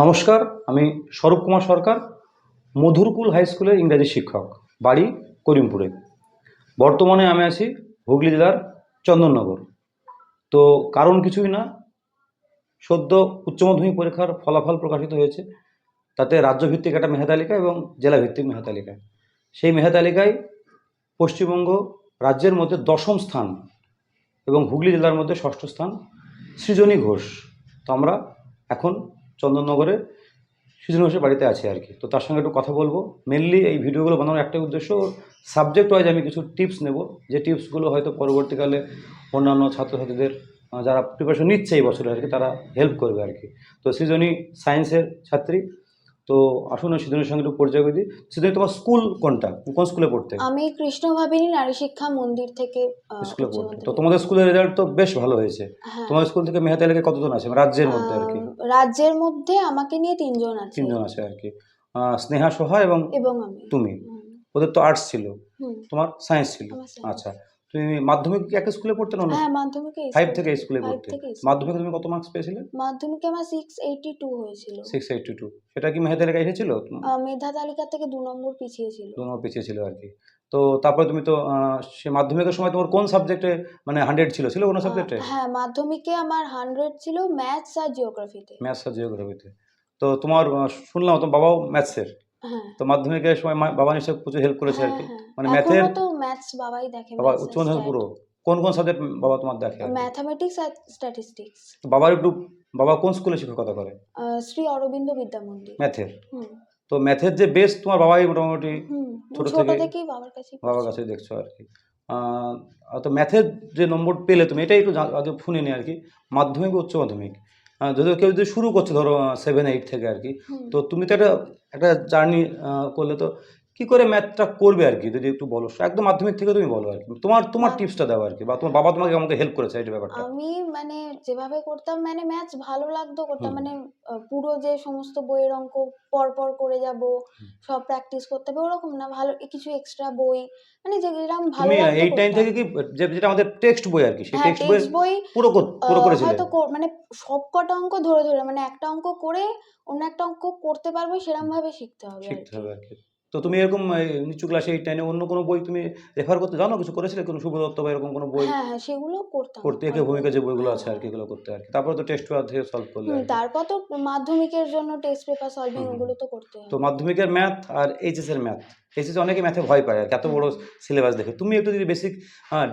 নমস্কার, আমি স্বরূপ কুমার সরকার, মধুরকুল হাই স্কুলের ইংরাজি শিক্ষক, বাড়ি করিমপুরে। বর্তমানে আমি আছি হুগলি জেলার চন্দননগর। তো কারণ কিছুই না, সদ্য উচ্চ মাধ্যমিক পরীক্ষার ফলাফল প্রকাশিত হয়েছে, তাতে রাজ্যভিত্তিক একটা মেধা তালিকা এবং জেলাভিত্তিক মেধা তালিকা। সেই মেধা তালিকায় পশ্চিমবঙ্গ রাজ্যের মধ্যে দশম স্থান এবং হুগলি জেলার মধ্যে ষষ্ঠ স্থান সৃজনী ঘোষ। তো আমরা এখন চন্দননগরে সৃজন ঘোষের বাড়িতে আছে আর কি। তো তার সঙ্গে একটু কথা বলব। মেনলি এই ভিডিওগুলো বানানোর একটাই উদ্দেশ্য সাবজেক্ট ওয়াইজ আমি কিছু টিপস নেব। যে টিপসগুলো হয়তো পরবর্তীকালে অন্যান্য ছাত্রছাত্রীদের যারা প্রিপারেশন নিচ্ছে এই বছরে আর কি, তারা হেল্প করবে আর কি। তো সৃজনী সায়েন্সের ছাত্রী তো আসুন ওই সৃজনীর সঙ্গে একটু পরিচয় করে দিই। তোমার স্কুল কোনটা? কোন স্কুলে পড়তে? আমি কৃষ্ণভাবিনী নারী শিক্ষা মন্দির থেকে স্কুলে পড়তে। তো তোমাদের স্কুলের রেজাল্ট তো বেশ ভালো হয়েছে। হ্যাঁ। তোমার স্কুল থেকে মেধা তালিকায় কতজন আছে? রাজ্যের মধ্যে আর কি? রাজ্যের মধ্যে আমাকে নিয়ে তিনজন আছে। তিনজন আছে আর কি। স্নেহা সোহা এবং এবং তুমি? ওদের তো আর্টস ছিল। তোমার সায়েন্স ছিল। আচ্ছা। তুমি মাধ্যমিক কি একটা স্কুলে পড়তে না হ্যাঁ মাধ্যমিকে ফাইভ থেকে স্কুলে পড়তে। মাধ্যমিকে তুমি কত মার্কস পেয়েছিলে? মাধ্যমিকে আমার সিক্স এইটি টু হয়েছিল। সিক্স এইটটি টু সেটা কি মেধা তালিকায় এসেছিল? মেধা তালিকা থেকে দু নম্বর পিছিয়ে ছিল। দু নম্বর পিছিয়ে ছিল আর কি তো তারপরে তুমি তো সে মাধ্যমিকের সময় তোমার কোন সাবজেক্টে মানে হান্ড্রেড ছিল? ছিল কোনো সাবজেক্টে হ্যাঁ মাধ্যমিকে আমার হান্ড্রেড ছিল ম্যাথস আর জিওগ্রাফিতে ম্যাথস আর জিওগ্রাফিতে তো। তোমার শুনলাম তোমার বাবাও ম্যাথসের তো মাধ্যমিকের সময় বাবা নিশ্চয় প্রচুর হেল্প করেছে আর কি। হ্যাঁ, হ্যাঁ। মানে ম্যাথের তো ম্যাথস বাবাই দেখে বাবা উচ্চ মাধ্যমিক পুরো। কোন কোন সাবজেক্ট বাবা তোমার দেখে ম্যাথমেটিক্স আর স্ট্যাটিস্টিক্স তো বাবার একটু বাবা কোন স্কুলে শিক্ষকতা করে? শ্রী অরবিন্দ বিদ্যা মন্দির। ম্যাথের তো ম্যাথের যে বেস তোমার বাবাই মোটামুটি ছোট থেকে- বাবার কাছে বাবার কাছে দেখছ আর কি। তো ম্যাথের যে নম্বর পেলে তুমি এটাই একটু আগে শুনে নি আর কি। মাধ্যমিক উচ্চ মাধ্যমিক আহ, যদি কেউ যদি শুরু করছে ধরো সেভেন এইট থেকে আর কি তো তুমি তো একটা একটা জার্নি করলে তো কি করে ম্যাথটা করবে আর কি? যদি একটু বলো। একদম মাধ্যমিক থেকে তুমি বলো আর কি। তোমার তোমার টিপসটা দাও আর কি। বা তোমার বাবা তোমাকে আমাকে হেল্প করেছে এই ব্যাপারটা। আমি মানে যেভাবে করতাম মানে ম্যাথস ভালো লাগতো করতাম। মানে পুরো যে সমস্ত বইয়ের অঙ্ক পর পর করে যাব সব প্র্যাকটিস করতে হবে ওরকম না। ভালো কিছু এক্সট্রা বই মানে যেরকম ভালো এই টাইম থেকে কি যেটা আমাদের টেক্সট বই আর কি সেই হ্যাঁ টেক্সট বই টেক্সট পুরো পুরো করেছিলে? হয়তো মানে সব কটা অঙ্ক ধরে ধরে মানে একটা অঙ্ক করে অন্য একটা অঙ্ক করতে পারবে সেরকম ভাবে শিখতে হবে শিখতে হবে আর কি। তো তুমি এরকম নিচু ক্লাসে এই টাইমে অন্য কোনো বই তুমি রেফার করতে জানো? কিছু করেছিলে? কোনো শুভ দত্ত বা এরকম কোনো বই? হ্যাঁ হ্যাঁ সেগুলো করতাম। পড়তে একে ভূমিকা যে বইগুলো আছে হ্যাঁ, আর কি এগুলো করতে আর কি। তারপরে তো টেস্ট পেপার থেকে সলভ করলে। তারপর তো মাধ্যমিকের জন্য টেস্ট পেপার সলভিং। ওগুলো তো করতে তো মাধ্যমিকের ম্যাথ আর এইচএস এর ম্যাথ এইচএস অনেকে ম্যাথে ভয় পায় আর এত বড় সিলেবাস দেখে। তুমি একটু যদি বেসিক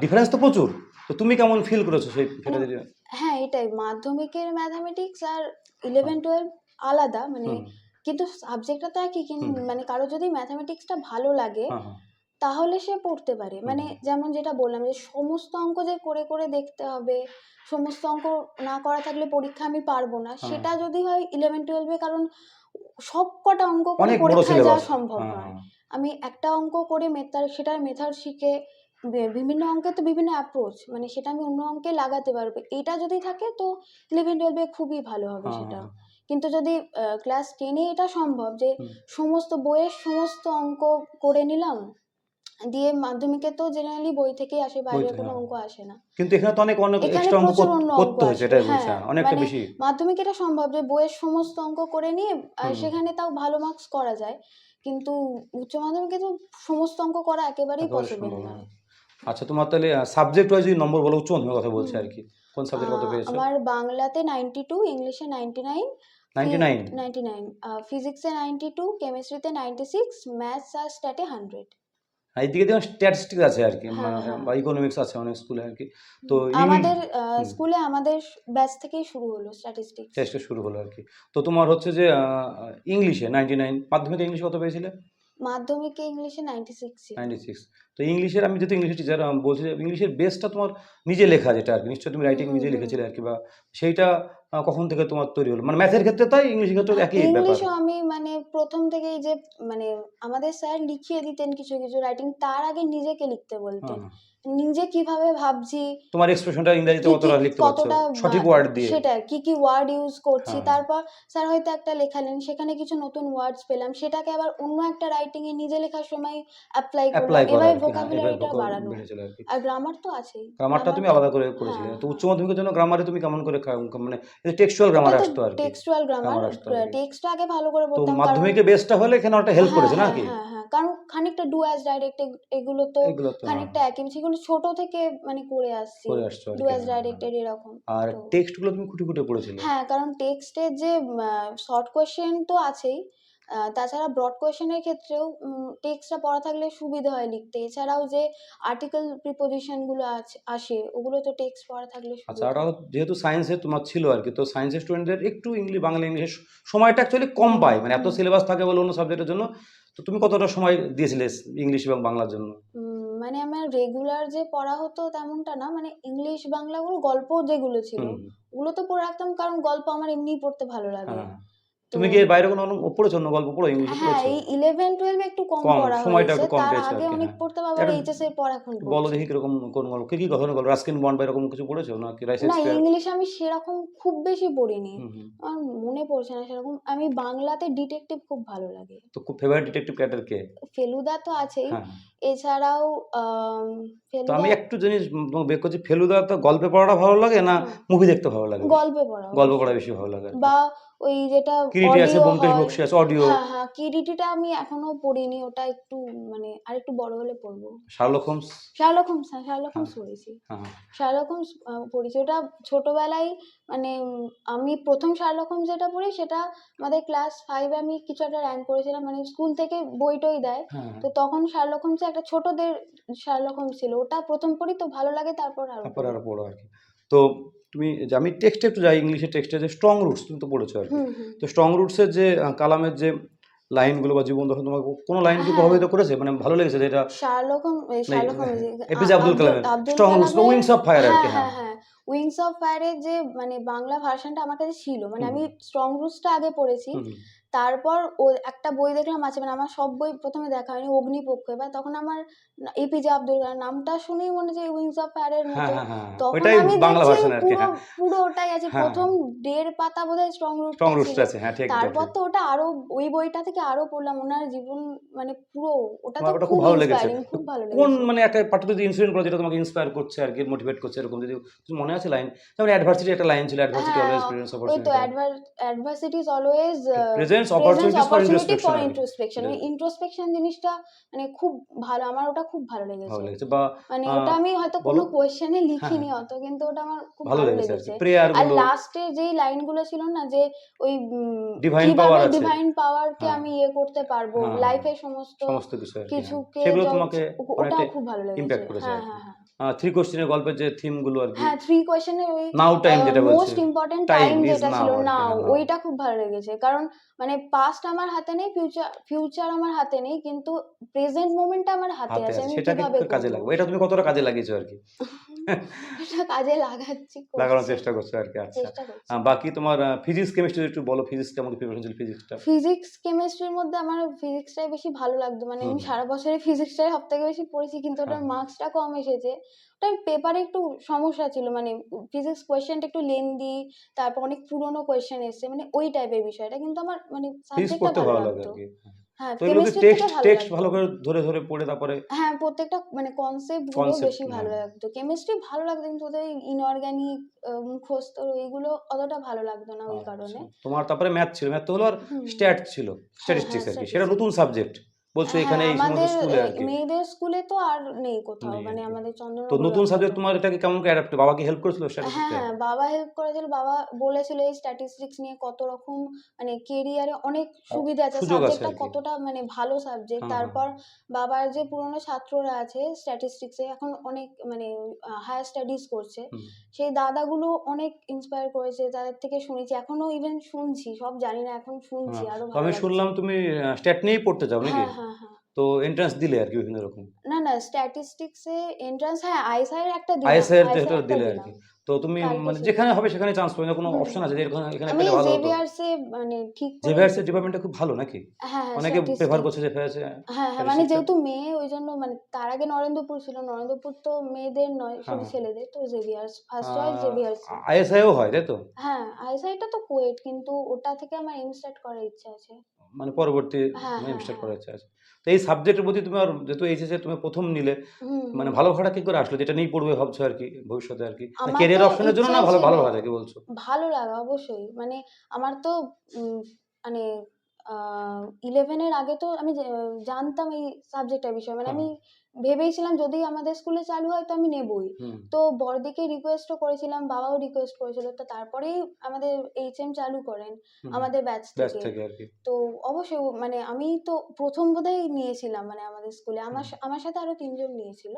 ডিফারেন্স তো প্রচুর। তো তুমি কেমন ফিল করেছ সেই সেটা যদি হ্যাঁ এটাই। মাধ্যমিকের ম্যাথামেটিক্স আর ইলেভেন টুয়েলভ আলাদা। মানে কিন্তু সাবজেক্টটা তো একই কিন্তু মানে কারও যদি ম্যাথামেটিক্সটা ভালো লাগে হ্যাঁ হ্যাঁ। তাহলে সে পড়তে পারে। মানে যেমন যেটা বললাম যে সমস্ত অঙ্ক যে করে করে দেখতে হবে সমস্ত অঙ্ক না করা থাকলে পরীক্ষা আমি পারব না হ্যাঁ। সেটা যদি হয় ইলেভেন টুয়েলভে কারণ সব কটা অঙ্ক করে পরীক্ষায় যাওয়া সম্ভব নয়। আমি একটা অঙ্ক করে মেথার সেটার মেথড শিখে বিভিন্ন অঙ্কে তো বিভিন্ন অ্যাপ্রোচ মানে সেটা আমি অন্য অঙ্কে লাগাতে পারব। এটা যদি থাকে তো ইলেভেন টুয়েলভে খুবই ভালো হবে সেটা। কিন্তু যদি ক্লাস টেনে এটা সম্ভব যে সমস্ত বইয়ের সমস্ত অঙ্ক করে নিলাম দিয়ে মাধ্যমিকে তো জেনারেলি বই থেকেই আসে বাইরে কোনো হ্যাঁ। অঙ্ক আসে না। কিন্তু এখানে তো অনেক অনেক এক্সট্রা অঙ্ক করতে আছে, এটাই বলছি হ্যাঁ, হ্যাঁ, অনেকটা মানে বেশি। মাধ্যমিকে এটা সম্ভব যে বইয়ের সমস্ত অঙ্ক করে নিয়ে সেখানে তাও ভালো মার্কস করা যায়। কিন্তু উচ্চ মাধ্যমিকে তো সমস্ত অঙ্ক করা একেবারেই পসিবল নয়। আচ্ছা তোমার তাহলে সাবজেক্ট ওয়াইজ যদি নম্বর বলো উচ্চ মাধ্যমিক কথা বলছি। আর কি। কোন সাবজেক্ট কত পেয়েছ? আমার বাংলাতে নাইনটি টু ইংলিশে ninety nine ninety nine ninety nine ফিজিক্সে নাইনটি টু কেমিস্ট্রিতে নাইনটি সিক্স ম্যাথস আর স্ট্যাটে হান্ড্রেড এইদিকে যেমন স্ট্যাটিস্টিক্স আছে আর কি হ্যাঁ, হ্যাঁ। বা ইকোনমিক্স আছে অনেক স্কুলে আর কি। তো আমাদের স্কুলে আমাদের ব্যাচ থেকেই শুরু হলো স্ট্যাটিস্টিক্স টেস্টে শুরু হলো আর কি। তো তোমার হচ্ছে যে ইংলিশে নাইনটি নাইন মাধ্যমিক ইংলিশ কত পেয়েছিলে? মাধ্যমিকে ইংলিশে নাইনটি সিক্স নাইনটি সিক্স তো ইংলিশের আমি যেহেতু ইংলিশের টিচার বলছি ইংলিশের বেসটা তোমার নিজে লেখা যেটা আর কি নিশ্চয়ই তুমি রাইটিং নিজে লিখেছিলে আর কি বা সেইটা কখন থেকে তোমার তৈরি হলো? মানে ম্যাথের ক্ষেত্রে তাই ইংলিশের ক্ষেত্রে একই ব্যাপার? ইংলিশও আমি মানে প্রথম থেকেই যে মানে আমাদের স্যার লিখিয়ে দিতেন কিছু কিছু রাইটিং তার আগে নিজেকে লিখতে বলতেন। নিজে কীভাবে ভাবছি? তোমার এক্সপ্রেশনটা ইংরেজিতে কতটা লিখতে পারছ? সঠিক ওয়ার্ড দিয়ে। সেটা কি কি ওয়ার্ড ইউজ করছি? হ্যাঁ। তারপর স্যার হয়তো একটা লেখালেন সেখানে কিছু নতুন ওয়ার্ডস পেলাম সেটাকে আবার অন্য একটা রাইটিং এ নিজে লেখার সময় অ্যাপ্লাই অ্যাপ্লাই করলাম করা এভাবে হ্যাঁ, ভোকাবুলারিটা বাড়ানো। আর গ্রামার তো আছেই। গ্রামারটা তুমি আলাদা করে করেছিলে। হ্যাঁ, তো উচ্চ মাধ্যমিকের জন্য গ্রামারে তুমি কেমন করে মানে টেক্সচুয়াল গ্রামার আসতো আর টেক্সচুয়াল গ্রামার। টেক্সটটা আগে ভালো করে তো পড়তাম কারণ মাধ্যমিকে বেসটা হলে এখানে একটা হেল্প করেছে নাকি? হ্যাঁ হ্যাঁ। কারণ খানিকটা ডু অ্যাজ ডাইরেক্ট এগুলো তো তো খানিকটা একই সেগুলো ছোট থেকে মানে করে আসছি। করে আসছো আর কি, অ্যাজ হ্যাঁ, ডাইরেক্টেড এরকম। আর তো- টেক্সটগুলো তুমি খুঁটে খুঁটে পড়েছিলে? হ্যাঁ কারণ টেক্সটের যে শর্ট কোয়েশ্চেন তো আছেই আহ, তাছাড়া ব্রড কোয়েশ্চেনের ক্ষেত্রেও টেক্সটটা পড়া থাকলে সুবিধা হয় লিখতে। এছাড়াও যে আর্টিকেল প্রিপোজিশনগুলো আছে আসে ওগুলো তো টেক্সট পড়া থাকলে আচ্ছা সুবিধা ওটাও যেহেতু সায়েন্সে তোমার ছিল আর কি তো সায়েন্সের স্টুডেন্টদের একটু ইংলিশ বাংলা ইংলিশের সময়টা অ্যাকচুয়ালি কম পায়। মানে এত হুম। সিলেবাস থাকে বলে অন্য সাবজেক্টের জন্য। তো তুমি কতটা সময় দিয়েছিলে ইংলিশ এবং বাংলার জন্য? উম, মানে আমার রেগুলার যে পড়া হতো তেমনটা না মানে ইংলিশ বাংলাগুলো গল্প যেগুলো ছিল ওগুলো তো পড়ে রাখতাম কারণ গল্প আমার এমনিই পড়তে ভালো লাগে। হ্যাঁ। তুমি কি এর বাইরে কোনো পড়েছো অন্য গল্প? পড়ো ইংলিশে হ্যাঁ এই ইলেভেন টুয়েলভে একটু কম পড়া সময়টা একটু কম পেয়েছ আগে অনেক হ্যাঁ। পড়তাম আবার এইচএস এর পর এখন বলো পড়ছি। দেখি কীরকম কোন গল্প। কি কি ধরনের গল্প? রাস্কিন বন্ড বা এরকম কিছু পড়েছো নাকি? রাইস না ইংলিশ আমি সেরকম খুব বেশি পড়িনি। আমার মনে পড়ছে না সেরকম। আমি বাংলাতে ডিটেকটিভ খুব ভালো লাগে। তো খুব ফেভারিট ডিটেকটিভ ক্যারেক্টার কে? ফেলুদা তো আছেই। হ্যাঁ এছাড়াও তো আমি একটু জিনিস বের করছি। ফেলুদা তো গল্পে পড়াটা ভালো লাগে না হ্যাঁ, মুভি দেখতে ভালো লাগে গল্পে পড়া গল্প পড়া বেশি ভালো লাগে বা ওই যেটা কিরিটি আছে ব্যোমকেশ হয়- আছে অডিও হ্যাঁ হ্যাঁ কিরিটিটা আমি এখনও পড়িনি ওটা একটু মানে আর একটু বড় হলে পড়ব। শার্লক হোমস শার্লক হোমস হ্যাঁ শার্লক হোমস হ্যাঁ। পড়েছি। হ্যাঁ শার্লক হোমস পড়েছি। ওটা ছোটবেলায় মানে আমি প্রথম শার্লক হোমস যেটা পড়ি সেটা আমাদের ক্লাস ফাইভে আমি কিছু একটা র্যাঙ্ক করেছিলাম মানে স্কুল থেকে বই টই দেয়। হ্যাঁ তো তখন শার্লক হোমস একটা ছোটদের শার্লক হোমস ছিল ওটা প্রথম পড়ি তো ভালো লাগে তারপর আরও তারপর। আর পড়ো আর কি। তো তুমি যে আমি টেক্সটে একটু যাই ইংলিশের টেক্সটে যে স্ট্রং রুটস তুমি তো পড়েছো আর কি। তো স্ট্রং রুটসের যে কালামের যে লাইনগুলো বা জীবন দর্শন তোমাকে কোনো লাইন কি হ্যাঁ। প্রভাবিত করেছে? মানে ভালো লেগেছে যে এটা এপিজে আব্দুল কালামের strong roots wings of fire আর কি হ্যাঁ হ্যাঁ। হ্যাঁ হ্যাঁ। উইংস অফ ফায়ারের যে মানে বাংলা ভার্সনটা আমার কাছে ছিল। মানে আমি স্ট্রং রুটসটা আগে পড়েছি। তারপর ও একটা বই দেখলাম আছে মানে আমার সব বই প্রথমে দেখা হয়নি অগ্নিপক্ষ। এবার তখন আমার এপিজে আব্দুল কালাম নামটা শুনেই মনে হচ্ছে উইংস অফ ফায়ারের হ্যাঁ মতো। হ্যাঁ হ্যাঁ তখন আমি দেখছি পুরো হ্যাঁ পুরো ওটাই আছে। হ্যাঁ, প্রথম দেড় পাতা বোধহয় স্ট্রং রুট আছে হ্যাঁ তারপর তো ওটা আরও ওই বইটা থেকে আরও পড়লাম। ওনার জীবন মানে পুরো ওটা তো খুব ভালো লেগেছে। খুব ভালো কোন মানে একটা পার্টিকুলার ইনসিডেন্ট করে যেটা তোমাকে ইন্সপায়ার করছে আর কি মোটিভেট করছে এরকম যদি মনে আছে লাইন যেমন অ্যাডভার্সিটি একটা লাইন ছিল অ্যাডভার্সিটি হ্যাঁ, অলওয়েজ প্রেজেন্স ওই তো adversity is always presence opportunities for opportunity for introspection জিনিসটা মানে খুব ভালো আমার ওটা খুব ভালো ভালো লেগেছে লেগেছে বা মানে ওটা আমি হয়তো কোনো কোয়েশ্চেনে লিখিনি হ্যাঁ। অত কিন্তু ওটা আমার খুব ভালো লেগেছে আর লেগেছে প্রেয়ার আরগুলো লাস্টে যেই লাইনগুলো ছিল না যে ওই কীভাবে power আছে। ডিভাইন পাওয়ারকে হ্যাঁ। আমি ইয়ে করতে পারব হ্যাঁ। লাইফে সমস্ত সমস্ত বিষয় আর হ্যাঁ। কিছুকে সেগুলো তোমাকে ও- অনেকটা খুব ভালো লেগেছে impact করেছে হ্যাঁ হ্যাঁ হ্যাঁ থ্রি কোশ্চেনের গল্পের যে থিমগুলো আর কি। হ্যাঁ থ্রি কোয়েশ্চেনের ওই নাও টাইম যেটা মোস্ট ইম্পর্টেন্ট টাইম যেটা ছিল নাও হ্যাঁ, ওইটা খুব ভালো লেগেছে। কারণ মানে পাস্ট আমার হাতে নেই ফিউচার ফিউচার আমার হাতে নেই কিন্তু প্রেজেন্ট মোমেন্টটা আমার হাতে আছে আমি সেটা কিন্তু কাজে? লাগবে। এটা তুমি কতটা কাজে লাগিয়েছো আর কি? এটা কাজে লাগাচ্ছি লাগানোর চেষ্টা করছ আর কি আচ্ছা। বাকি তোমার ফিজিক্স কেমিস্ট্রি একটু বলো ফিজিক্স কেমন প্রিপারেশন ছিল ফিজিক্সটা ফিজিক্স কেমিস্ট্রির মধ্যে আমার ফিজিক্সটাই বেশি ভালো লাগতো। মানে আমি। সারা বছরে ফিজিক্সটাই সব থেকে বেশি পড়েছি কিন্তু ওটার হ্যাঁ। মার্কসটা কম এসেছে। ওটার পেপারে একটু সমস্যা ছিল মানে ফিজিক্স কোয়েশ্চেনটা একটু লেন্দি তারপর অনেক পুরনো কোয়েশ্চেন এসছে মানে ওই টাইপের বিষয়টা কিন্তু আমার মানে সাবজেক্টটা ভালো লাগতো। হ্যাঁ। তো এগুলো কেমিস্ট্রি টেক্সট টেক্সট ভালো করে ধরে ধরে পড়ে তারপরে হ্যাঁ প্রত্যেকটা মানে কনসেপ্টগুলো বেশি ভালো হ্যাঁ। লাগতো। কেমিস্ট্রি ভালো লাগতো কিন্তু ওদের ইনঅর্গানিক মুখস্থ এইগুলো অতটা ভালো লাগতো না ওই কারণে। আচ্ছা। তোমার তারপরে ম্যাথ ছিল ম্যাথ তো হলো আর। স্ট্যাট ছিল স্ট্যাটিস্টিক্স আর কি সেটা নতুন সাবজেক্ট বলছো এখানে হ্যাঁ, এই সমস্ত স্কুলে আর কি মেয়েদের স্কুলে তো আর নেই কোথাও মানে। আমাদের তো নতুন সাবজেক্ট তোমার এটাকে কেমন করে অ্যাডাপ্ট বাবা কি হেল্প করেছিল স্ট্যাটিস্টিক্সে হ্যাঁ বাবা হেল্প করেছিল বাবা বলেছিল এই স্ট্যাটিস্টিক্স নিয়ে কত রকম মানে কেরিয়ারে অনেক সুবিধা আছে সাবজেক্টটা। কতটা মানে ভালো সাবজেক্ট হ্যাঁ, হ্যাঁ, তারপর বাবার যে পুরনো ছাত্ররা আছে স্ট্যাটিস্টিক্সে এখন অনেক মানে হায়ার স্টাডিজ করছে। সেই দাদাগুলো অনেক ইন্সপায়ার করেছে তাদের থেকে শুনেছি এখনও ইভেন শুনছি সব জানি না এখন শুনছি আরও আমি। শুনলাম তুমি স্ট্যাট নিয়েই পড়তে চাও নাকি? হ্যাঁ। তো এন্ট্রান্স দিলে আর কি বিভিন্ন রকম না না স্ট্যাটিস্টিক্সে এন্ট্রান্স হ্যাঁ আইএসআই একটা দিলাম আইএসআই এর যেটা দিলে আর কি। তো তুমি মানে যেখানে হবে সেখানে চান্স পাবে না কোনো অপশন আছে এখানে এখানে পেলে ভালো হতো? জেভিয়ার্সে মানে ঠিক এর ডিপার্টমেন্টটা খুব ভালো নাকি? হ্যাঁ হ্যাঁ অনেকে প্রেফার করছে জেভিয়ার্স হ্যাঁ হ্যাঁ মানে যেহেতু মেয়ে ওই জন্য মানে তার আগে নরেন্দ্রপুর ছিল নরেন্দ্রপুর তো মেয়েদের নয় শুধু হ্যাঁ। ছেলেদের তো জেভিয়ার্স ফার্স্ট চয়েস জেভিয়ার্স আইএসআইও হয় তাই তো? হ্যাঁ আইএসআইটা তো কোয়েট কিন্তু ওটা থেকে আমার এম স্টার্ট করার ইচ্ছা আছে। মানে পরবর্তী হ্যাঁ, হ্যাঁ, ইনস্টার্ট হ্যাঁ। করার ইচ্ছা আছে তো এই সাবজেক্টের প্রতি তোমার যেহেতু এইচএসে তুমি প্রথম নিলে মানে ভালো ভাড়া কি করে আসলো যেটা নিয়ে পড়বে ভাবছ আর কি ভবিষ্যতে আর কি ক্যারিয়ার অপশনের জন্য না ভালো ভালো। ভাড়া কি বলছো ভালো লাগে অবশ্যই। মানে আমার তো মানে ইলেভেনের 11 এর আগে তো আমি জানতাম এই সাবজেক্টটার বিষয়ে। মানে হ্যাঁ। আমি ভেবেইছিলাম যদি আমাদের স্কুলে চালু হয় তো আমি নেবই। তো বড়দিকে রিকোয়েস্টও করেছিলাম, বাবাও রিকোয়েস্ট করেছিল। তো তারপরেই আমাদের এইচএম চালু করেন আমাদের ব্যাচ থেকে। তো অবশ্যই মানে আমি তো প্রথম বোধহয় নিয়েছিলাম মানে আমাদের স্কুলে। আমার আমার সাথে আরও তিনজন নিয়েছিল।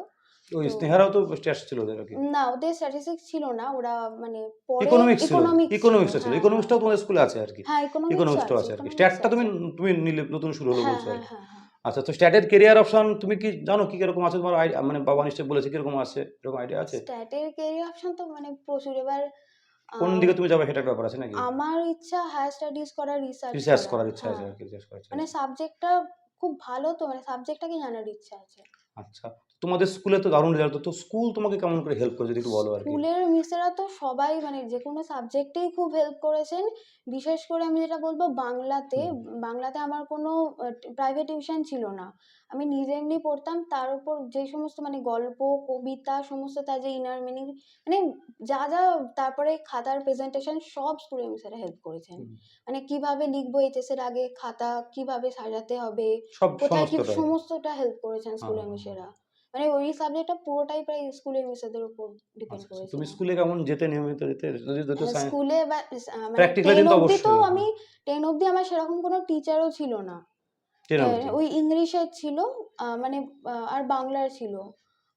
ওই স্নেহারাও তো টেস্ট ছিল ওদের আর না ওদের স্ট্যাটিস্টিক্স ছিল না। ওরা মানে পরে ইকোনমিক্স ইকোনমিক্স ইকোনমিক্সটা ছিল হ্যাঁ, ইকোনমিক্সটাও তোমাদের স্কুলে আছে আর কি হ্যাঁ ইকোনমিক্সটাও আছে আর কি স্ট্যাটটা তুমি তুমি নিলে নতুন শুরু হলো হ্যাঁ, বলছো আর হ্যাঁ, কি হ্যাঁ, হ্যাঁ। আচ্ছা তো স্ট্যাটের কেরিয়ার অপশন তুমি কি জানো কি কীরকম আছে? তোমার মানে বাবা নিশ্চয়ই বলেছে কীরকম আছে এরকম আইডিয়া আছে? স্ট্যাটের কেরিয়ার অপশন তো মানে প্রচুর এবার কোন দিকে তুমি যাবে সেটা ব্যাপার আছে নাকি? আমার ইচ্ছা হায়ার স্টাডিজ করা রিসার্চ রিসার্চ করার ইচ্ছা আছে হ্যাঁ। রিসার্চ করার মানে সাবজেক্টটা খুব ভালো তো মানে সাবজেক্টটাকে জানার ইচ্ছা আছে? আচ্ছা তোমাদের স্কুলে তো দারুণ রেজাল্ট তো স্কুল তোমাকে কেমন করে হেল্প করে যদি একটু বলো আর কি। স্কুলের মিসেরা তো সবাই মানে যে কোনো সাবজেক্টেই খুব হেল্প করেছেন। বিশেষ করে আমি যেটা বলব বাংলাতে বাংলাতে আমার কোনো প্রাইভেট টিউশন ছিল না। আমি নিজে এমনি পড়তাম তার উপর যে সমস্ত মানে গল্প কবিতা সমস্ত তার যে ইনার মিনিং মানে যা যা তারপরে খাতার প্রেজেন্টেশন সব স্কুলের মিসেরা হেল্প করেছেন। মানে কীভাবে লিখব এইচএস এর আগে খাতা কীভাবে সাজাতে হবে কোথায় কি সমস্তটা হেল্প করেছেন স্কুলের হ্যাঁ, মিসেরা মানে ওই সাবজেক্টটা পুরোটাই প্রায় স্কুলের মিসেদের উপর ডিপেন্ড আচ্ছা, আচ্ছা। তুমি স্কুলে কেমন যেতে নিয়মিত যেতে? যদি হ্যাঁ, স্কুলে বা আহ, মানে তো অবধি তো অবশ্যই। আমি টেন অবধি আমার সেরকম কোনো টিচারও ছিল না। হ্যাঁ, ওই ইংলিশের ছিল মানে আর বাংলার ছিল।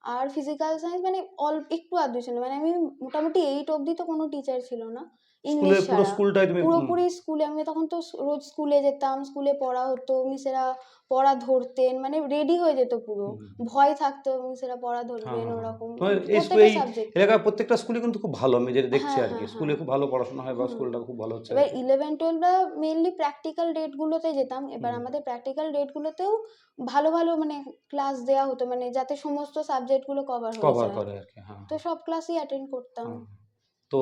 আর ফিজিক্যাল সায়েন্স মানে অল একটু আধটু ছিল। মানে আমি মোটামুটি এইট অবধি তো কোনো টিচার ছিল না। স্কুলে ইংলিশ পুরো ছাড়া স্কুলটাই তুমি পুরোপুরি স্কুলে আমি তখন তো স- রোজ স্কুলে যেতাম স্কুলে পড়া হতো মিসেরা পড়া ধরতেন মানে রেডি হয়ে যেত পুরো হুম। ভয় থাকতো মিসেরা পড়া ধরবেন হ্যাঁ, ওরকম তোমার এই প্রত্যেকটা এই সাবজেক্ট এলাকার প্রত্যেকটা স্কুলে কিন্তু খুব ভালো আমি যেটা দেখছি হ্যাঁ, আর কি হ্যাঁ, স্কুলে হ্যাঁ। খুব ভালো পড়াশোনা হয় বা হুম। স্কুলটা খুব ভালো হচ্ছে আর এবার কি। ইলেভেন টুয়েলভরা মেনলি প্র্যাকটিক্যাল ডেটগুলোতে যেতাম এবার হুম। আমাদের প্র্যাকটিক্যাল ডেটগুলোতেও ভালো ভালো মানে ক্লাস দেওয়া হতো মানে যাতে সমস্ত সাবজেক্টগুলো কভার হয়ে কভার যায় করে আর কি হ্যাঁ তো সব ক্লাসই অ্যাটেন্ড করতাম হ্যাঁ। তো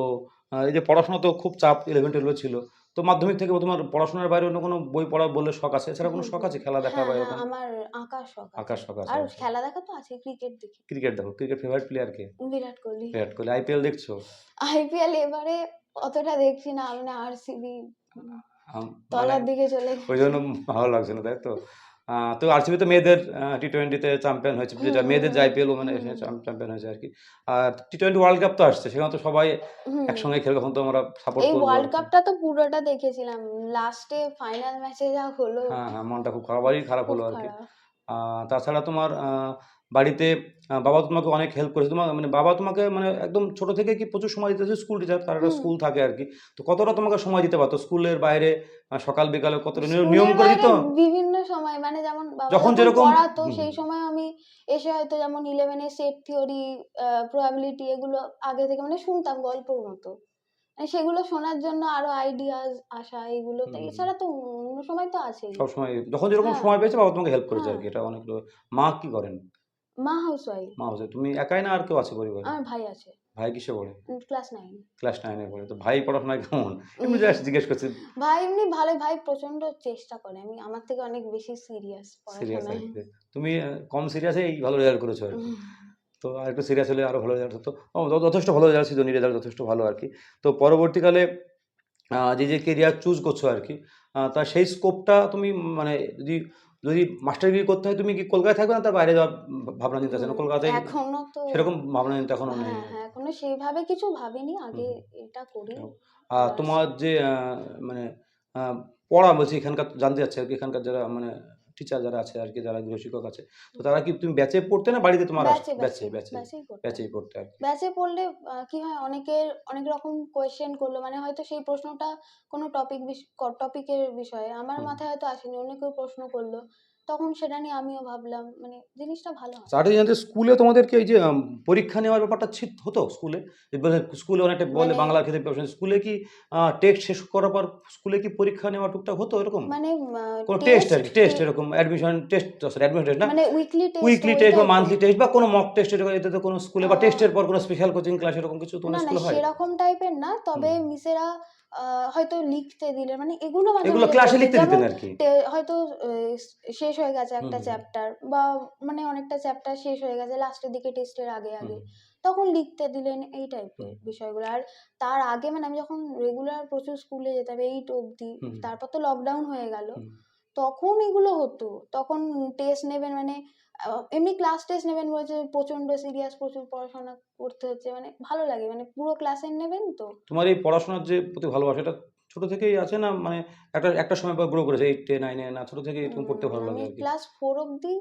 এই যে পড়াশোনা তো খুব চাপ ইলেভেন টুয়েলভে ছিল। তো মাধ্যমিক থেকে তোমার পড়াশোনার বাইরে অন্য কোনো বই পড়া বলে শখ আছে? এছাড়া কোনো শখ আছে খেলা দেখা হ্যাঁ বা হ্যাঁ এরকম? আমার আঁকার শখ। আকাশ শখ আছে আর খেলা দেখা তো আছে ক্রিকেট দেখি। ক্রিকেট দেখো ক্রিকেট ফেভারিট প্লেয়ার কে? বিরাট কোহলি। বিরাট কোহলি আইপিএল দেখছ? আইপিএল এবারে অতটা দেখছি না আমি আরসিবি মানে তলার দিকে চলে ওই জন্য ভালো লাগছে না তাই তো? তো আরসিবি তো মেয়েদের টি টোয়েন্টিতে চ্যাম্পিয়ন হয়েছে যেটা মেয়েদের যে আইপিএল মানে হুম। চ্যাম্পিয়ন হয়েছে আর কি আর টি টোয়েন্টি ওয়ার্ল্ড কাপ তো আসছে সেখানে তো সবাই একসঙ্গে খেলে তখন তো আমরা সাপোর্ট এই ওয়ার্ল্ড। কাপটা তো পুরোটা দেখেছিলাম লাস্টে ফাইনাল ম্যাচে যা হলো। হ্যাঁ হ্যাঁ মনটা খুব খারাপই খারাপ হলো আর কি খারাপ তাছাড়া তোমার বাড়িতে বাবা তোমাকে অনেক হেল্প করেছে। তোমার মানে বাবা তোমাকে মানে একদম ছোট থেকে কি প্রচুর সময় দিতে স্কুল টিচার তার একটা স্কুল থাকে আর কি। তো কতটা তোমাকে সময় দিতে পারতো? স্কুলের বাইরে সকাল বিকালে কতটা নিয়ম- করে দিত? বিভিন্ন সময় মানে যেমন যখন যেরকম- পড়াতো সেই সময় আমি এসে হয়তো যেমন ইলেভেনের সেট থিওরি প্রবাবিলিটি এগুলো আগে থেকে মানে শুনতাম গল্পর মতো। মানে সেগুলো শোনার জন্য আরও আইডিয়াস আসা এগুলো তো এছাড়া তো অন্য সময় তো আছেই। সব সময় যখন যেরকম হ্যাঁ। সময় পেয়েছে বাবা তোমাকে হেল্প করেছে আর হ্যাঁ। কি। এটা অনেক মা কি করেন? মা হাউস ওয়াইফ মা হচ্ছে তুমি একাই না আর কেউ আছে পরিবারে? আমার ভাই আছে। ভাই কিসে পড়ে? ক্লাস নাইন ক্লাস নাইনে পড়ে। তো ভাই পড়াশোনায় কেমন? এমনি জাস্ট জিজ্ঞেস করছি। ভাই এমনি ভালো ভাই প্রচণ্ড চেষ্টা করে। আমি আমার থেকে অনেক বেশি সিরিয়াস সিরিয়াস তুমি কম সিরিয়াসে এই ভালো রেজাল্ট করেছ আর তো আর একটু সিরিয়াস হলে আরও ভালো রেজাল্ট হতো। যথেষ্ট ভালো রেজাল্ট সিজনি রেজাল্ট যথেষ্ট ভালো আর কি। তো পরবর্তীকালে যে যে কেরিয়ার চুজ করছ আর কি তা সেই স্কোপটা তুমি মানে যদি যদি মাস্টার ডিগ্রি করতে হয় তুমি কি কলকাতায় থাকবে না তার বাইরে যাওয়ার ভাবনা চিন্তা আছে? না কলকাতায় এখনও তো সেরকম ভাবনা চিন্তা এখনও নেই? হ্যাঁ হ্যাঁ এখনও সেইভাবে কিছু ভাবিনি আগে এটা করি। আর তোমার যে মানে আহ, পড়া বলছি এখানকার জানতে চাচ্ছি আর কি এখানকার যারা মানে টিচার যারা আছে আর কি যারা গৃহশিক্ষক আছে তো তারা কি তুমি ব্যাচে পড়তে না বাড়িতে তোমার ব্যাচে ব্যাচে ব্যাচে ব্যাচেই পড়তে আর ব্যাচে পড়লে কি হয় অনেকের অনেক রকম কোয়েশ্চেন করল মানে হয়তো সেই প্রশ্নটা কোনো টপিক টপিকের বিষয়ে আমার মাথায় হয়তো আসেনি অন্য কেউ প্রশ্ন করল। তখন সেটা নিয়ে আমিও ভাবলাম মানে জিনিসটা ভালো হয়। জানতে স্কুলে তোমাদেরকে এই যে পরীক্ষা নেওয়ার ব্যাপারটা ছিট হতো স্কুলে? বলে স্কুলে অনেকটা বলে মানে- বাংলার ক্ষেত্রে preparation, স্কুলে কি টেস্ট শেষ করার পর স্কুলে কি পরীক্ষা নেওয়া টুকটাক হতো এরকম? মানে কোনো টেস্ট আর টেস্ট এরকম admission test sorry admission test না? মানে উইকলি টেস্ট উইকলি টেস্ট বা মান্থলি টেস্ট বা কোনো মক টেস্ট এরকম এতে তো কোনো স্কুলে বা আহ, টেস্টের পর কোনো স্পেশাল কোচিং ক্লাস এরকম কিছু না তোমার না স্কুলে হয়? সেরকম টাইপের না তবে মিসেরা হয়তো লিখতে দিলে মানে এগুলো এগুলো ক্লাসে লিখতে দিতেন আর কি হয়তো শেষ হয়ে গেছে একটা। চ্যাপ্টার বা মানে অনেকটা চ্যাপ্টার শেষ হয়ে গেছে লাস্টের দিকে টেস্টের আগে আগে। তখন লিখতে দিলেন এই টাইপের বিষয়গুলো। আর তার আগে মানে আমি যখন রেগুলার প্রচুর স্কুলে যেতাম এইট অবধি তারপর তো লকডাউন হয়ে গেল। তখন এগুলো হতো। তখন টেস্ট নেবেন মানে এমনি ক্লাস টেস্ট নেবেন বলছে প্রচণ্ড সিরিয়াস প্রচুর পড়াশোনা করতে হচ্ছে মানে ভালো লাগে মানে পুরো ক্লাসের নেবেন তো? তোমার এই পড়াশোনার যে প্রতি ভালোবাসা এটা ছোট থেকেই আছে না মানে একটা একটা সময় পর গ্রো করেছে এইট নাইনে না ছোট থেকেই তুমি পড়তে ভালো লাগে ক্লাস ফোর অবধি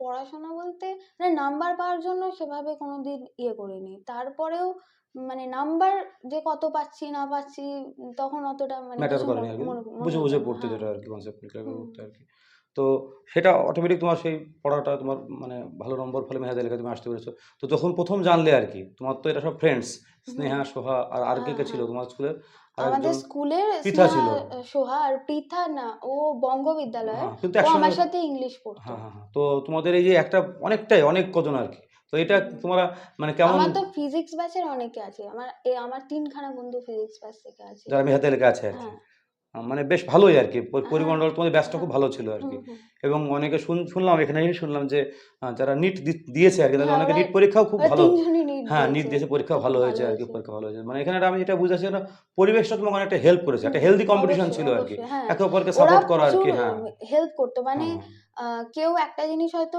পড়াশোনা বলতে মানে নাম্বার পাওয়ার জন্য সেভাবে কোনোদিন ইয়ে করিনি। তারপরেও মানে নাম্বার যে কত পাচ্ছি না পাচ্ছি তখন অতটা মানে ম্যাটার কিছু করেনি আর কি। মনে বুঝে বুঝে পড়তে হ্যাঁ। যেটা আর কি কনসেপ্ট করে পড়তে আর কি। তো সেটা অটোমেটিক তোমার সেই পড়াটা তোমার মানে ভালো নম্বর ফলে মেধাতে লেখা তুমি আসতে পেরেছ। তো যখন প্রথম জানলে আর কি তোমার তো এটা সব ফ্রেন্ডস স্নেহা সোহা আর আর কে কে ছিল তোমার স্কুলের আমাদের স্কুলের পৃথা ছিল। সোহা আর পৃথা না ও বঙ্গ বিদ্যালয়ের হ্যাঁ কিন্তু আমার সাথে ইংলিশ পড়তো। হ্যাঁ হ্যাঁ হ্যাঁ তো তোমাদের এই যে একটা অনেকটাই অনেক কজন আর কি তো এটা। তোমরা মানে কেমন আমার তো ফিজিক্স ব্যাচের অনেকে আছে। আমার আমার তিনখানা বন্ধু ফিজিক্স ব্যাচ থেকে আছে। যারা মেধাতে লেখা আছে আর কি হ্যাঁ। মানে বেশ ভালোই আর কি পরি- হ্যাঁ পরিমণ্ডল তোমাদের ব্যাচটা হ্যাঁ খুব ভালো ছিল আর কি এবং অনেকে শুনলাম এখানে শুনলাম যে যারা নিট দিয়েছে আর কি তাদের হ্যাঁ অনেকে নিট পরীক্ষাও খুব ভালো। হ্যাঁ নিট দিয়েছে। পরীক্ষা ভালো হয়েছে আর কি পরীক্ষা ভালো হয়েছে। মানে এখানে আমি যেটা বুঝেছি না পরিবেশটা তোমাকে অনেকটা হেল্প করেছে। একটা হেলদি কম্পিটিশন ছিল আর কি হ্যাঁ। একে অপরকে সাপোর্ট করা আর কি হ্যাঁ হেল্প করতো। মানে হ্যাঁ কেউ একটা জিনিস হয়তো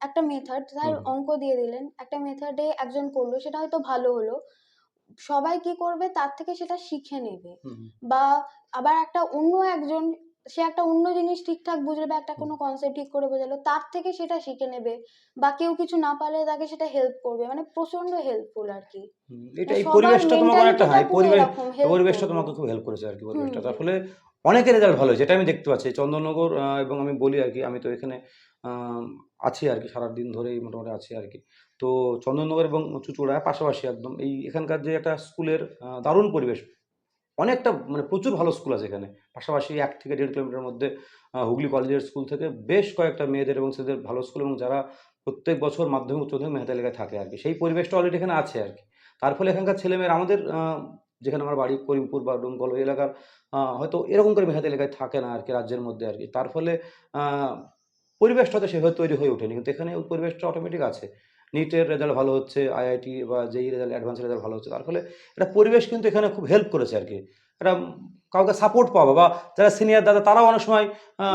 একটা মেথড তার অঙ্ক দিয়ে দিলেন একটা মেথডে একজন করল সেটা হয়তো ভালো হলো। সবাই কি করবে? তার থেকে সেটা শিখে নেবে। বা আবার একটা অন্য একজন সে একটা অন্য জিনিস ঠিকঠাক বুঝলে বা একটা কোনো কনসেপ্ট ঠিক করে বোঝালো তার থেকে সেটা শিখে নেবে বা কেউ কিছু না পারলে তাকে সেটা হেল্প করবে মানে প্রচণ্ড হেল্পফুল আর কি। হুম, এটা মানে এই পরিবেশটা তোমাকে অনেকটা পুরো পরিবেশ পরিবেশটা তোমাকে খুব হেল্প করেছে আর কি পরিবেশটা। তার ফলে অনেকের রেজাল্ট ভালো হয়েছে এটা আমি দেখতে পাচ্ছি। চন্দননগর এবং আমি বলি আর কি আমি তো এখানে আহ, আছি আর কি সারাদিন ধরেই মোটামুটি আছি আর কি। তো চন্দননগর এবং চুচুড়া পাশাপাশি একদম এই এখানকার যে একটা স্কুলের দারুণ পরিবেশ। অনেকটা মানে প্রচুর ভালো স্কুল আছে এখানে। পাশাপাশি এক থেকে দেড় কিলোমিটার মধ্যে হুগলি কলেজের স্কুল থেকে বেশ কয়েকটা মেয়েদের এবং ছেলেদের ভালো স্কুল এবং যারা প্রত্যেক বছর মাধ্যমিক উচ্চ মাধ্যমিক লেখায় থাকে আর কি সেই পরিবেশটা অলরেডি এখানে আছে আর কি তার ফলে এখানকার ছেলেমেয়েরা আমাদের যেখানে আমার বাড়ি, করিমপুর বা ডোমকল এলাকার হয়তো এরকম করে মেধাতে এলাকায় থাকে না আর কি রাজ্যের মধ্যে আর কি তার ফলে পরিবেশটা তো সেভাবে তৈরি হয়ে ওঠেনি। কিন্তু এখানে ওই পরিবেশটা অটোমেটিক আছে। নিটের রেজাল্ট ভালো হচ্ছে আইআইটি বা যেই রেজাল্ট অ্যাডভান্স রেজাল্ট ভালো হচ্ছে, তার ফলে একটা পরিবেশ কিন্তু এখানে খুব হেল্প করেছে আর কি উম কাউকে সাপোর্ট পাওয়া বা যারা সিনিয়র দাদা তারাও অনেক সময়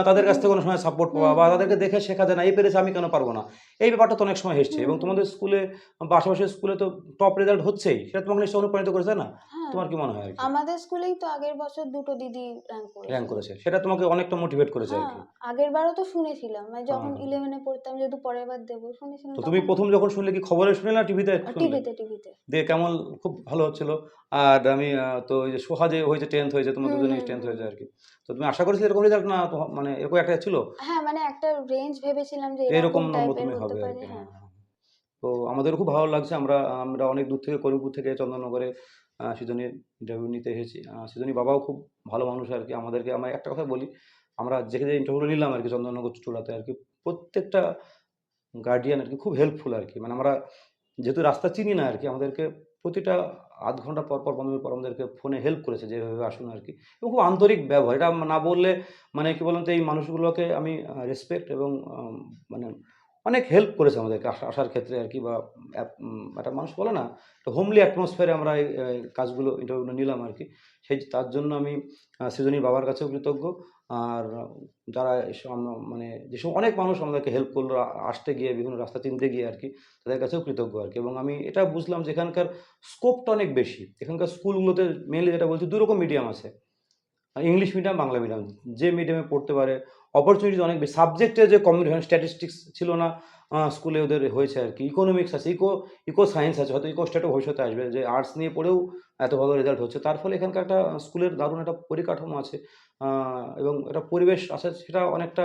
তাদের কাছ থেকে অনেক সময় সাপোর্ট পাওয়া বা তাদেরকে দেখে শেখা যায় না এই পেরেছে আমি কেন পারব না? এই ব্যাপারটা তো অনেক সময় এসছে এবং তোমাদের স্কুলে বা আশেপাশের স্কুলে তো টপ রেজাল্ট হচ্ছেই সেটা তোমাকে নিশ্চয়ই অনুপ্রাণিত করেছে না? হ্যাঁ। তোমার কি মনে হয় আমাদের স্কুলেই তো আগের বছর দুটো দিদি র্যাঙ্ক র্যাঙ্ক করেছে সেটা তোমাকে অনেকটা মোটিভেট করেছে আর হ্যাঁ কি আগের বারও তো শুনেছিলাম মানে হ্যাঁ যখন হ্যাঁ। ইলেভেনে পড়তাম যেহেতু পরের বার দেবো শুনেছিলাম তো তুমি প্রথম যখন শুনলে কি খবরে শুনলে না টিভিতে টিভিতে টিভিতে দিয়ে কেমন খুব ভালো হচ্ছিল। আর আমি তো ওই যে সোহা যে হয়েছে টেন্থ হয়েছে তোমার দুজনেই টেন্থ হয়েছে আর কি। তো তুমি আশা করেছিলে এরকম রেজাল্ট না মানে এরকম একটা ছিল? হ্যাঁ মানে একটা রেঞ্জ ভেবেছিলাম যে এরকম নম্বর তুমি হবে আর কি হ্যাঁ। হ্যাঁ হ্যাঁ। তো আমাদের খুব ভালো লাগছে আমরা আমরা অনেক দূর থেকে করিমপুর থেকে চন্দননগরে সৃজনীর ইন্টারভিউ নিতে এসেছি। আহ, সৃজনী বাবাও খুব ভালো মানুষ আর কি আমাদেরকে আমরা একটা কথা বলি আমরা যেখানে যে ইন্টারভিউটা নিলাম আর কি চন্দননগর চূড়াতে আর কি প্রত্যেকটা গার্ডিয়ান আর কি খুব হেল্পফুল আর কি। মানে আমরা যেহেতু রাস্তা চিনি না আর কি আমাদেরকে প্রতিটা আধ ঘণ্টা পর পর মিনিট পর আমাদেরকে ফোনে হেল্প করেছে যেভাবে আসুন আর কি। এবং খুব আন্তরিক ব্যবহার। এটা না বললে মানে কি বলুন তো, এই মানুষগুলোকে আমি রেসপেক্ট এবং মানে অনেক হেল্প করেছে আমাদেরকে আসার ক্ষেত্রে আর কি বা একটা মানুষ বলে না তো হোমলি অ্যাটমসফিয়ারে আমরা এই কাজগুলো ইন্টারভিউগুলো নিলাম আর কি। সেই, তার জন্য আমি সৃজনীর বাবার কাছেও কৃতজ্ঞ। আর যারা মানে যেসব অনেক মানুষ আমাদেরকে হেল্প করল, আসতে গিয়ে, বিভিন্ন রাস্তা চিনতে গিয়ে আর কি, তাদের কাছেও কৃতজ্ঞ আর কি। এবং আমি এটা বুঝলাম যে এখানকার স্কোপটা অনেক বেশি। এখানকার স্কুলগুলোতে মেনলি যেটা বলছি দুরকম মিডিয়াম আছে। ইংলিশ মিডিয়াম বাংলা মিডিয়াম যে মিডিয়ামে পড়তে পারে অপরচুনিটি অনেক বেশি। সাবজেক্টে যে কম্বিনেশন স্ট্যাটিস্টিক্স ছিল না স্কুলে ওদের হয়েছে আর কি। ইকোনমিক্স আছে ইকো ইকো সায়েন্স আছে, হয়তো ইকো স্ট্যাটও ভবিষ্যতে আসবে। যে আর্টস নিয়ে পড়েও এত ভালো রেজাল্ট হচ্ছে। তার ফলে এখানকার একটা স্কুলের দারুণ একটা পরিকাঠামো আছে এবং একটা পরিবেশ আছে, সেটা অনেকটা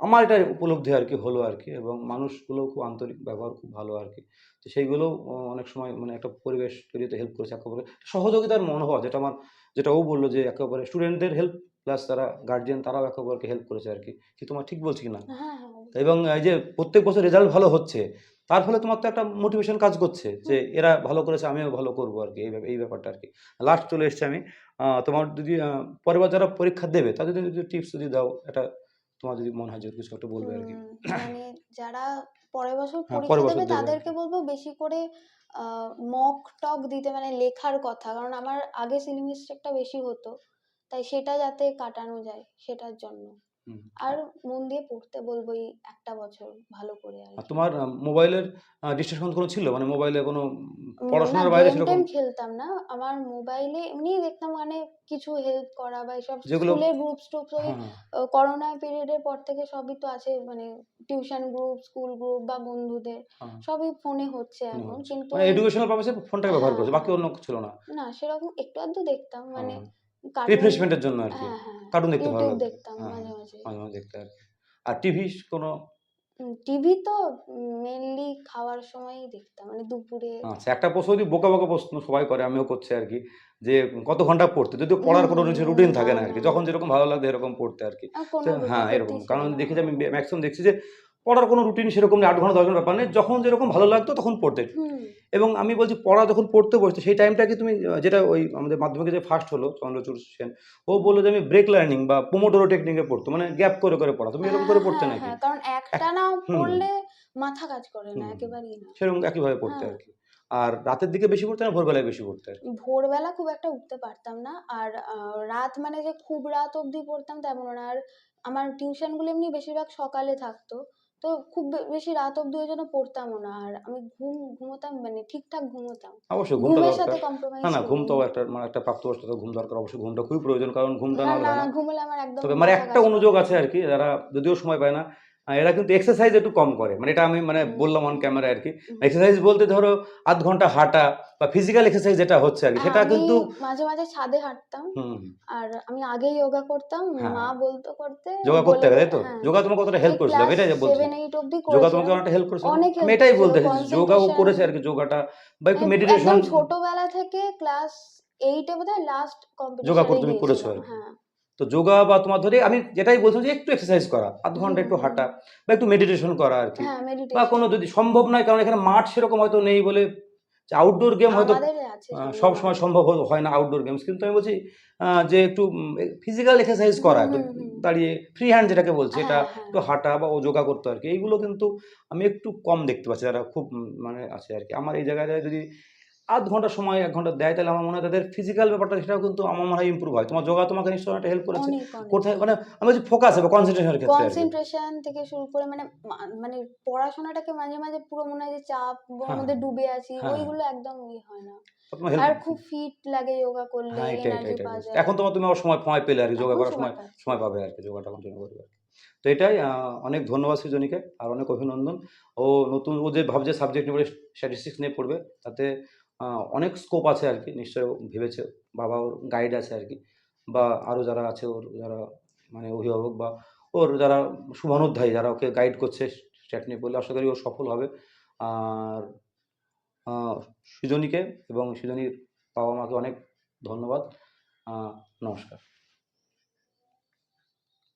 আমার এটা উপলব্ধি আর কি হলো আর কি। এবং মানুষগুলো খুব আন্তরিক ব্যবহার, খুব ভালো আর কি। তো সেইগুলো অনেক সময় মানে একটা পরিবেশ তৈরিতে হেল্প করেছে একে একেবারে সহযোগিতার মনোভাব, যেটা আমার, যেটা ও বলল যে একেবারে স্টুডেন্টদের হেল্প প্লাস তারা গার্জিয়ান তারাও একে অপরকে হেল্প করেছে আর কি কি তোমার ঠিক বলছি কি না? হ্যাঁ হ্যাঁ। এবং এই যে প্রত্যেক বছর রেজাল্ট ভালো হচ্ছে তার ফলে তোমার তো একটা মোটিভেশন কাজ করছে যে এরা ভালো করেছে আমিও ভালো করব আর কি এই এই ব্যাপারটা আর কি লাস্ট চলে এসছে আমি। তোমার যদি আহ, পরের বার যারা পরীক্ষা দেবে তাদের জন্য যদি টিপস যদি দাও এটা তোমার যদি মনে হয় কিছু একটা বলবে আর কি মানে যারা পরের বছর হ্যাঁ, পরীক্ষা দেবে। তাদেরকে বলব বেশি করে মক টক দিতে মানে লেখার কথা। কারণ আমার আগে সিলি মিস্টেকটা বেশি হতো। তাই সেটা যাতে কাটানো যায় সেটার জন্য। আর মন দিয়ে পড়তে বলব এই একটা বছর ভালো করে আর। তোমার মোবাইলের ডিস্ট্রাকশন কোনো ছিল? মানে মোবাইলে কোনো পড়াশোনার বাইরে সেরকম খেলতাম না। আমার মোবাইলে এমনি দেখতাম মানে কিছু হেল্প করা বা যেগুলো- স্কুলের গ্রুপস টুপস ওই হ্যাঁ করোনা পিরিয়ডের পর থেকে সবই তো আছে মানে টিউশন গ্রুপ স্কুল গ্রুপ বা বন্ধুদের। হ্যাঁ। সবই ফোনে হচ্ছে এখন। কিন্তু মানে এডুকেশনাল পারপাসে ফোনটাকে ব্যবহার হ্যাঁ, করেছে বাকি অন্য কিছু ছিল না? না সেরকম একটু আধটু দেখতাম। মানে হ্যাঁ। রিফ্রেশমেন্টের জন্য আর কি। হ্যাঁ হ্যাঁ কার্টুন দেখতে ভালো দেখতাম হ্যাঁ, মাঝে মাঝে। দেখতে আর আর টিভি কোনো? টিভি তো মেনলি খাওয়ার সময়ই দেখতাম মানে দুপুরে আচ্ছা একটা প্রশ্ন যদি বোকা বোকা প্রশ্ন সবাই করে আমিও করছি আর কি যে কত ঘণ্টা পড়তে? যদিও পড়ার কোনো রুটিন থাকে না আর কি যখন যেরকম ভালো লাগবে এরকম পড়তে আর কি। হ্যাঁ এরকম। কারণ। দেখি যে আমি ম্যাক্সিমাম দেখছি যে পড়ার কোনো রুটিন সেরকম নেই আট ঘণ্টা দশ ঘণ্টা ব্যাপার নেই। যখন যেরকম ভালো লাগতো তখন পড়তে এবং আমি বলছি পড়া যখন পড়তে বসতে সেই টাইমটা কি তুমি যেটা ওই আমাদের মাধ্যমিকে যে ফার্স্ট হলো চন্দ্রচূড় সেন ও বলল যে আমি ব্রেক লার্নিং বা পোমোটোরো টেকনিকে পড়তো মানে গ্যাপ করে করে পড়া। তুমি এরকম করে হ্যাঁ, পড়তে হ্যাঁ, নাকি? হ্যাঁ, কারণ একটা না। পড়লে মাথা কাজ করে না একেবারেই না। সেরকম একইভাবে পড়তে। আর কি আর রাতের দিকে বেশি পড়তে না ভোরবেলায় বেশি পড়তে ভোরবেলা খুব একটা উঠতে পারতাম না। আর রাত মানে যে খুব রাত অবধি পড়তাম তেমন না। আর আমার টিউশনগুলো এমনি বেশিরভাগ সকালে থাকতো। তো খুব বেশি রাত অবধি ওই জন্য পড়তামও না। আর আমি ঘুম ঘুমোতাম মানে ঠিকঠাক ঘুমোতাম। অবশ্যই ঘুমটা ঘুমের সাথে কম্প্রোমাইজ না না ঘুম তো একটা মানে একটা প্রাপ্তবয়স্ক তো ঘুম দরকার। অবশ্যই ঘুমটা খুবই প্রয়োজন কারণ ঘুমটা না না ঘুমলে আমার একদম তবে মানে একটা অনুযোগ আছে আর কি যারা যদিও সময় পায় না এরা কিন্তু এক্সারসাইজ একটু কম করে। মানে এটা আমি মানে বললাম অন ক্যামেরা আর কি এক্সারসাইজ বলতে ধরো আধ ঘণ্টা হাঁটা বা ফিজিক্যাল এক্সারসাইজ যেটা হচ্ছে আর কি সেটা কিন্তু মাঝে মাঝে ছাদে হাঁটতাম। আর আমি আগে যোগা করতাম হ্যাঁ। মা বলতো করতে যোগা করতে গেলে তো? হ্যাঁ। যোগা তোমাকে কতটা হেল্প করেছিল আমি এটাই বলছি। সেভেন এইট অব্দি যোগা তোমাকে অনেকটা হেল্প করেছিল অনেক আমি এটাই বলতে যোগাও করেছে আর কি যোগাটা বা একটু মেডিটেশন ছোটবেলা থেকে ক্লাস এইটে বোধহয় লাস্ট কম্পিটিশনে যোগা করতে তুমি করেছ হ্যাঁ। তো যোগা বা তোমার ধরে আমি যেটাই বলছিলাম যে একটু এক্সারসাইজ করা আধ ঘণ্টা একটু হাঁটা বা একটু মেডিটেশন করা আর কি। হ্যাঁ বা কোনো যদি সম্ভব নয় কারণ এখানে মাঠ সেরকম হয়তো নেই বলে আউটডোর গেম হয়তো সব সময় সম্ভব হয় না আউটডোর গেমস কিন্তু আমি বলছি যে একটু ফিজিক্যাল এক্সারসাইজ করা একটু। দাঁড়িয়ে ফ্রি হ্যান্ড যেটাকে বলছে এটা হ্যাঁ, হ্যাঁ। একটু হাঁটা বা ও যোগা করতে আর কি। এইগুলো কিন্তু আমি একটু কম দেখতে পাচ্ছি যারা খুব মানে আছে আর কি। আমার এই জায়গায় যদি আধ ঘণ্টা সময় এক ঘণ্টা দেয় তাহলে আমার মনে হয় তাদের ফিজিক্যাল ব্যাপারটা সেটাও কিন্তু আমার মনে হয় ইম্প্রুভ হয়। তোমার যোগা তোমাকে নিশ্চয়ই একটা হেল্প করেছে। কোথায় মানে আমি বলছি ফোকাস হবে কনসেন্ট্রেশনের ক্ষেত্রে কনসেন্ট্রেশন থেকে শুরু করে মানে মানে পড়াশোনাটাকে মাঝে মাঝে পুরো মনে হয় যে চাপ হ্যাঁ, মধ্যে ডুবে আছি হ্যাঁ। ওইগুলো একদম ইয়ে হয় না। আর খুব ফিট লাগে যোগা করলে হ্যাঁ এনার্জি পাওয়া যায়। এখন তোমার তুমি সময় সময় পেলে আর কি যোগা করার সময় সময় পাবে আর কি যোগাটা কন্টিনিউ করবে। তো এটাই অনেক ধন্যবাদ সৃজনীকে আর অনেক অভিনন্দন। ও নতুন ও যে ভাবছে সাবজেক্ট নিয়ে স্ট্যাটিস্টিক্স নিয়ে পড়বে তাতে অনেক স্কোপ আছে আর কি নিশ্চয়ই ও ভেবেছে, বাবা ওর গাইড আছে আর কি বা আরও যারা আছে ওর, যারা মানে অভিভাবক বা ওর যারা শুভানুধ্যায়ী, যারা ওকে গাইড করছে স্ট্যাট নিয়ে পড়লে আশা করি ও সফল হবে। আর সৃজনীকে এবং সৃজনীর বাবা মাকে অনেক ধন্যবাদ। নমস্কার।